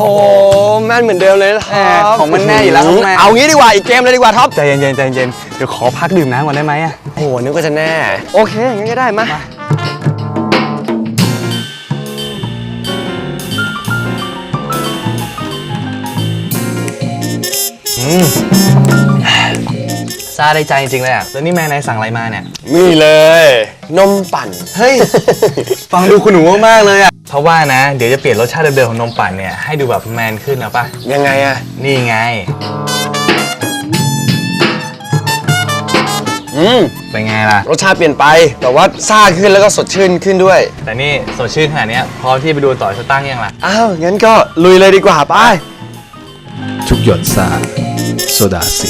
โอ้แม่นเหมือนเดิมเลยนะท็อปของมันแน่อยู่แล้วครับแม่เอางี้ดีกว่าอีกเกมเลยดีกว่าท็อปใจเย็นๆใจเย็นๆเดี๋ยวขอพักดื่มน้ำก่อนได้ไหมอะโอ้โหนึกว่าจะแน่ โอเคงั้นก็ได้มา ซาได้ใจจริงๆเลยอะแล้วนี่แม่นายสั่งอะไรมาเนี่ย นี่เลย นมปั่น เฮ้ย ฟังดูคุณหนูมากๆเลยอะเพราะว่านะ เดี๋ยวจะเปลี่ยนรสชาติเดิมๆของนมปั่นเนี่ย ให้ดูแบบแมนขึ้นนะปะยังไงอะนี่ไง อืม เป็นไงล่ะ รสชาติเปลี่ยนไป แต่ว่าซ่าขึ้นแล้วก็สดชื่นขึ้นด้วย แต่นี่สดชื่นขนาดเนี้ยพร้อมที่ไปดูต่อสตั้งยังล่ะ อ้าว งั้นก็ลุยเลยดีกว่าไป ทุกหยดสาโซดาสิ